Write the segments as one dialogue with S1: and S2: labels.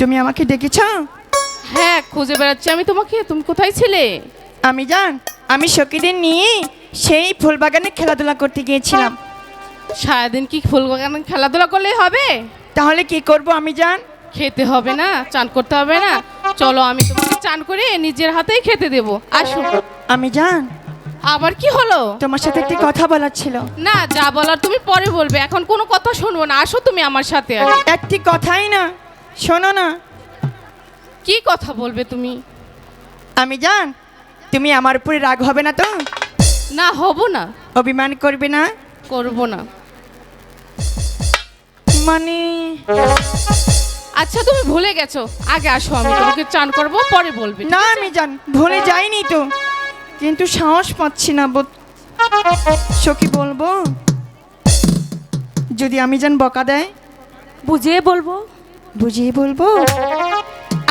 S1: তুমি আমাকে ডেকেছ?
S2: হ্যাঁ খুঁজে বেড়াচ্ছি আমি তোমাকে। তুমি কোথায় ছিলে?
S1: আমি জান আমি সখীদের নিয়ে সেই ফুল বাগানে খেলাধুলা করতে গিয়েছিলাম।
S2: সারাদিন কি ফুল বাগানে খেলাধুলা করলেই হবে?
S1: তাহলে কি করব আমি জান?
S2: খেতে হবে না চান করতে হবে না। চলো আমি তোমাকে চান করে নিজের হাতেই খেতে দেব। আসো।
S1: আমি জান।
S2: আবার কি হলো?
S1: তোমার সাথে একটি কথা বলার ছিল।
S2: না যা বলার তুমি পরে বলবে। এখন কোনো কথা শুনব না। আসো তুমি আমার সাথে।
S1: একটি কথাই না। শোনো না।
S2: কি কথা বলবে তুমি?
S1: আমি জান তুমি আমার উপরে রাগ হবে না তো?
S2: না হব না।
S1: অভিমান করবে না?
S2: করব না।
S1: মানে?
S2: আচ্ছা তুমি ভুলে গেছো। আগে আসো আমি তোমাকে চান করব পরে বলবে
S1: না আমি জান ভুলে যাইনি তো। কিন্তু সাহস পাচ্ছি না বোধ। সখী বলব যদি আমি জান বকা দেয়?
S3: বুঝিয়ে বলব?
S1: বুঝিয়ে বলব?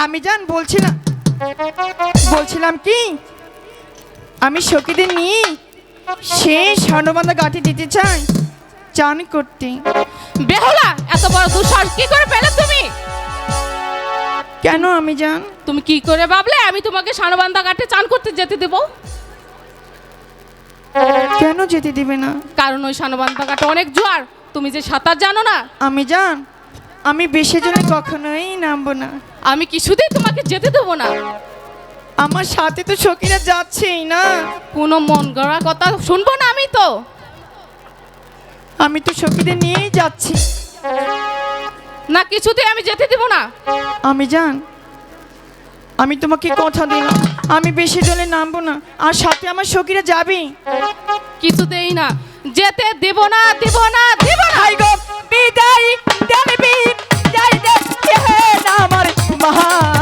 S1: আমি জান বলছিলাম। বলছিলাম কি? আমি সখীদের নিয়ে সেই স্বর্ণবান্ধা গাঠি দিতে চাই। চান করতে।
S2: বেহুলা এত বড় দুঃসাহস কি করে পেলে তুমি?
S1: কেন আমি জান?
S2: তুমি কি করে ভাবলে আমি তোমাকে সানবান্ধা ঘাটে চান করতে যেতে দেব?
S1: কেন যেতে দিবে না?
S2: কারণ ওই সানবান্ধা ঘাটে অনেক জোয়ার। তুমি যে সাঁতার জানো না।
S1: আমি জান আমি বেশি জনে কখনোই নামবো না।
S2: আমি কিছুতেই তোমাকে যেতে দেবো না।
S1: আমার সাথে তো সখীরা যাচ্ছেই না।
S2: কোনো মন গড়া কথা শুনব না আমি তো।
S1: আমি তো সখীদের নিয়েই যাচ্ছি।
S2: না কিছুতেই আমি যেতে দেবো না।
S1: আমি জান আমি তোমাকে কথা দিলাম আমি বেশি জলে নামবো না। আর সাথে আমার সখীরা যাবে।
S2: কিছুতেই না। যেতে দেব না দেব না দেব না।
S1: বিদায় দেবি আমার মহাগো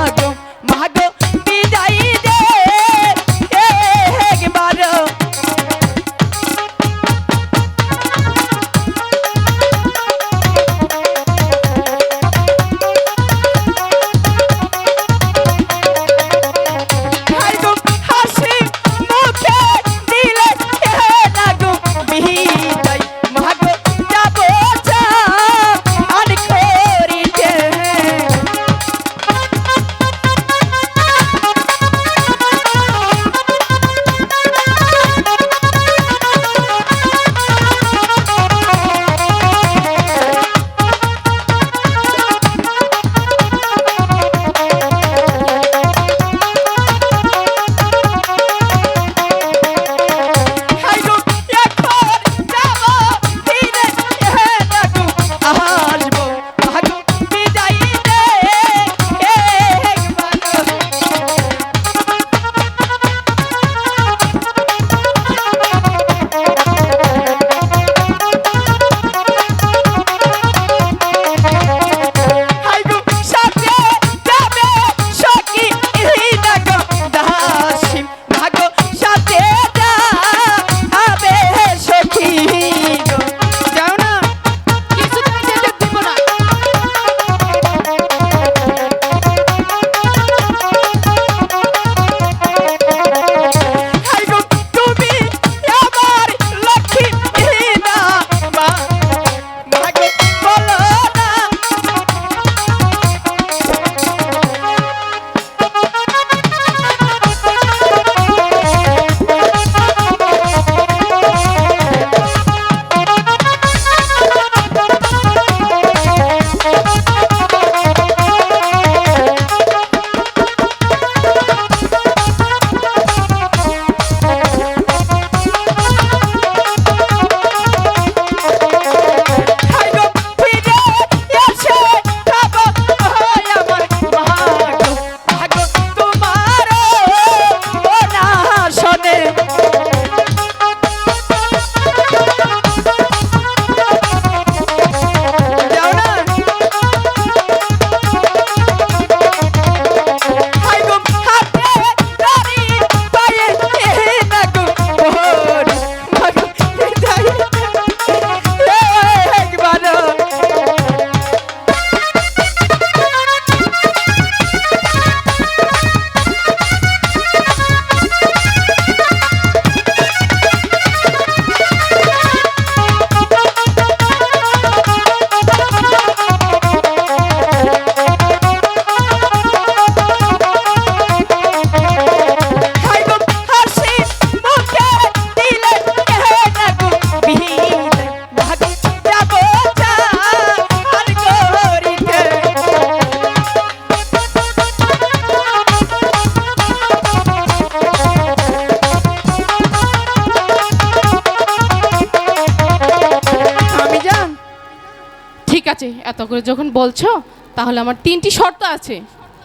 S2: এত করে যখন বলছো তাহলে আমার তিনটি শর্ত আছে।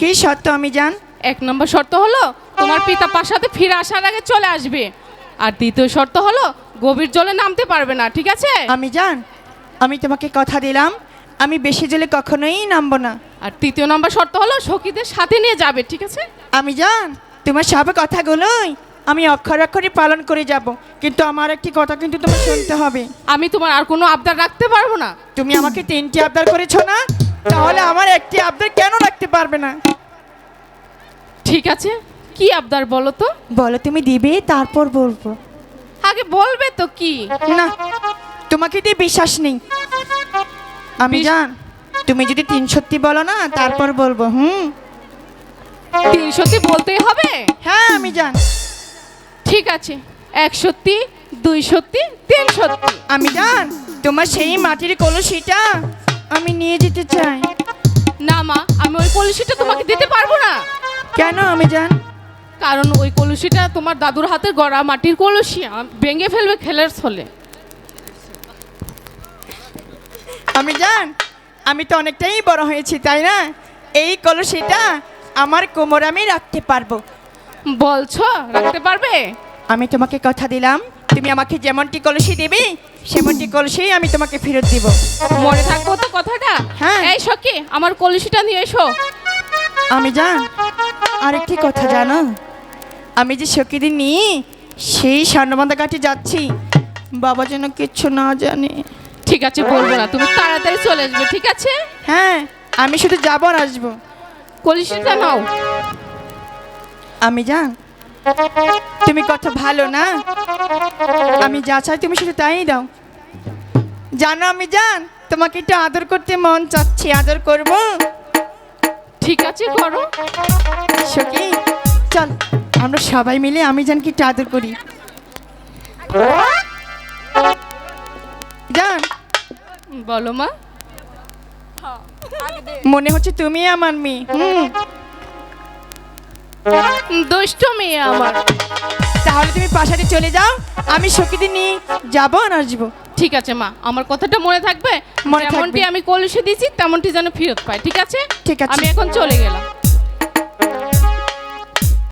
S1: কি শর্ত আমি জান
S2: এক নম্বর শর্ত হলো তোমার পিতা পাশাতে ফিরে আসার আগে চলে আসবে। আর দ্বিতীয় শর্ত হলো গভীর জলে নামতে পারবে না ঠিক আছে?
S1: আমি জান আমি তোমাকে কথা দিলাম আমি বেশি জলে কখনোই নামবো না।
S2: আর তৃতীয় নম্বর শর্ত হলো সখীদের সাথে নিয়ে যাবে ঠিক আছে?
S1: আমি জান তোমার সব কথাগুলোই আমি অক্ষর অক্ষরে পালন করে যাব কিন্তু আমার একটি কথা কিন্তু তোমার শুনতে হবে।
S2: আমি তোমার আর কোনো আবদার রাখতে পারব না।
S1: তুমি আমাকে তিনটি আবদার করেছ না? তাহলে আমার একটি আবদার কেন রাখতে পারবে না?
S2: ঠিক আছে কি আবদার বলো তো?
S1: বলো তুমি দিবে তারপর বলব।
S2: আগে বলবে তো কি?
S1: না তোমাকে দিয়ে বিশ্বাস নেই। আমি জান তুমি যদি তিন সত্যি বলো না তারপর বলব হুম?
S2: তিন সত্যি বলতেই হবে?
S1: হ্যাঁ আমি জান।
S2: ঠিক আছে এক সত্যি দুই সত্যি তিন সত্যি।
S1: আমি জান তোমার সেই মাটির কলসিটা আমি নিয়ে যেতে চাই।
S2: না মা আমি ওই কলসিটা তোমাকে দিতে পারব না।
S1: কেন আমি জান?
S2: কারণ ওই কলসিটা তোমার দাদুর হাতের গড়া মাটির কলসি ভেঙে ফেলবে খেলের ছলে।
S1: আমি জান আমি তো অনেকটাই বড় হয়েছি তাই না? এই কলসিটা আমার কোমর আমি রাখতে পারব।
S2: বলছো? রাখতে পারবে?
S1: আমি তোমাকে কথা দিলাম। তুমি আমাকে যেমনটি কলসি দেবে সেমনটি কলসি আমি তোমাকে ফেরত দিব।
S2: মনে থাকব তো কথাটা?
S1: হ্যাঁ।
S2: এই সখী আমার কলসিটা নিয়ে এসো।
S1: আমি জান আরেকটি কথা জানো? আমি যে সকিদিন নিয়ে সেই স্বর্ণবন্ধা ঘাটে যাচ্ছি বাবা যেন কিচ্ছু না জানে।
S2: ঠিক আছে বলব না তুমি তাড়াতাড়ি চলে আসবে ঠিক আছে?
S1: হ্যাঁ আমি শুধু যাব আর আসব।
S2: কলসিটা নাও।
S1: আমি জান। তুমি কত ভালো না? আমি যা চাই তুমি শুধু তাই দাও। জানো আমি জান তোমাকে একটু আদর করতে মন চাচ্ছি আদর করব?
S2: ঠিক আছে করো।
S1: সখী চল আমরা সবাই মিলে আমি জানকে একটু আদর করি। জান।
S2: বলো মা।
S1: মনে হচ্ছে তুমি আমার মেয়ে। হুম।
S2: দুষ্ট মেয়ে আমার।
S1: তাহলে তুমি প্রাসাদে চলে যাও আমি সখীদি নিয়ে যাব আর আসব।
S2: ঠিক আছে মা আমার কথাটা মনে থাকবে?
S1: মনে।
S2: যেমনটি আমি কলসে দিয়েছি তেমনটি যেন ফেরত পায় ঠিক আছে?
S1: ঠিক আছে।
S2: আমি এখন চলে গেলাম।